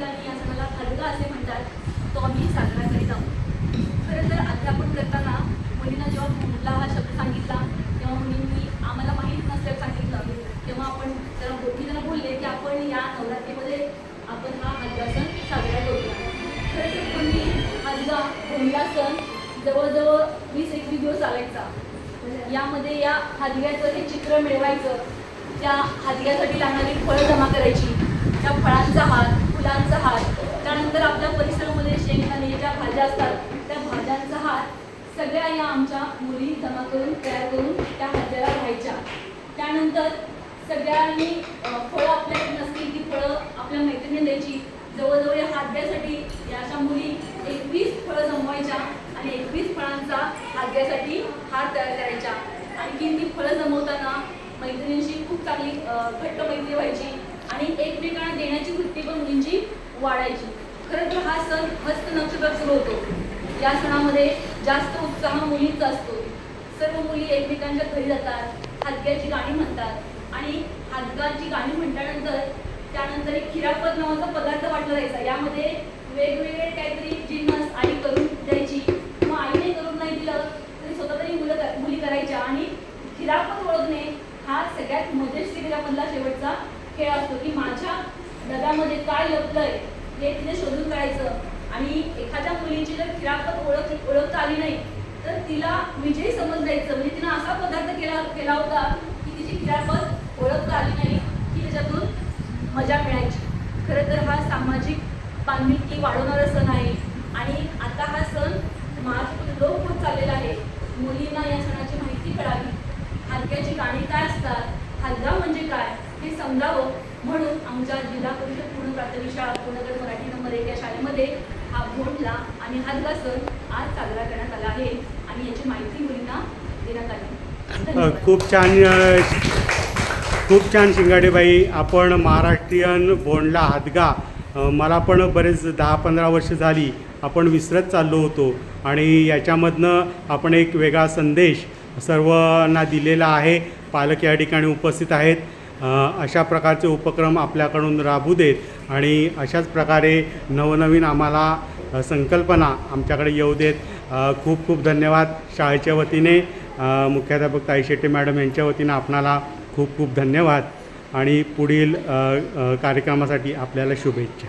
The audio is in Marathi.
होळीला आणि या हलगा असे म्हणतात तो आम्ही साजरा करीत आहोत. खरं तर अध्यापन करताना मुलींना जेव्हा मुला हा शब्द सांगितला तेव्हा मुलींनी आम्हाला माहीत नसल्याचं सांगितलं. तेव्हा आपण त्याला मी त्यांना बोलले की आपण या नवरात्रीमध्ये आपण हा हलगा सण साजरा करूया खरं तर पूर्वी हलगा होळीला सण जवळजवळ वीस एकवीस दिवस चालायचा. यामध्ये या हलग्याचं हे चित्र मिळवायचं. त्या हलग्यासाठी लागणारी फळं जमा करायची. त्या फळांचा हात त्या आमच्या मुली जमा करून तयार करून त्या हाद्याला राहायच्या. त्यानंतर सगळ्यांनी फळं आपल्याकडे नसतील ती फळं आपल्या मैत्रिणी द्यायची. जवळजवळ या हाद्यासाठी या अशा मुली एकवीस फळं जमवायच्या आणि एकवीस फळांचा हाद्यासाठी हात तयार करायच्या. आणखी ती फळं जमवताना मैत्रिणींशी खूप चांगली घट्ट मैत्री व्हायची आणि एकमेकांना देण्याची वृत्ती पण मुलींची वाढायची. खरं तर हा सण हस्त नक्षत्रात सुरू होतो. या सणामध्ये जास्त उत्साह मुलींचा असतो. सर्व मुली एकमेकांच्या घरी जातात हादग्याची गाणी म्हणतात आणि हादगाची गाणी म्हटल्यानंतर त्यानंतर एक खिरापत नावाचा पदार्थ वाटला जायचा. यामध्ये वेगवेगळे काहीतरी जिन्नस आई करून द्यायची. मग आईने करून नाही दिलं तरी स्वतः तरी मुलं मुली करायच्या आणि खिरापत ओळखणे हा सगळ्यात मजेशीर मधला शेवटचा खेळ असतो की माझ्या डब्यामध्ये काय लपलंय हे तिथे शोधून काढायचं. आणि एखाद्या मुलीची जर खिरापत ओळख ओळखता आली नाही तर तिला विजयी समज द्यायचं म्हणजे तिनं असा पदार्थ केला केला होता की तिची खिरापत ओळखता आली नाही की त्याच्यातून मजा मिळायची. खरं तर हा सामाजिक बांधिलकी वाढवणारा सण आहे आणि आता हा सण महाराष्ट्रात लोक होत चाललेला आहे. मुलींना या सणाची माहिती कळावी. हलक्याची गाणी काय असतात? हलगा म्हणजे काय? हे समजावं. म्हणून आमच्या जिल्हा परिषद पूर्ण प्राथमिक शाळा पूर्णगड मराठी नंबर एक या शाळेमध्ये हा आणि हलगा सण आज साजरा करण्यात आला आहे. आणि याची माहिती मुलींना देण्यात आली. खूप छान खूप छान शिंगाडेबाई आपण महाराष्ट्रीयन बोंडला हादगा. मला पण बरेच दहा पंधरा वर्ष झाली आपण विसरत चाललो होतो. आणि याच्यामधनं आपण एक वेगळा संदेश सर्वांना दिलेला आहे. पालक या ठिकाणी उपस्थित आहेत. अशा प्रकारचे उपक्रम आपल्याकडून राबू देत आणि अशाच प्रकारे नवनवीन आम्हाला संकल्पना आमच्याकडे येऊ देत. खूप खूप धन्यवाद शाळेच्या वतीने. मुख्याध्यापक ताई शेट्टी मॅडम यांच्या वतीनं आपणाला खूप खूप धन्यवाद आणि पुढील कार्यक्रमासाठी आपल्याला शुभेच्छा.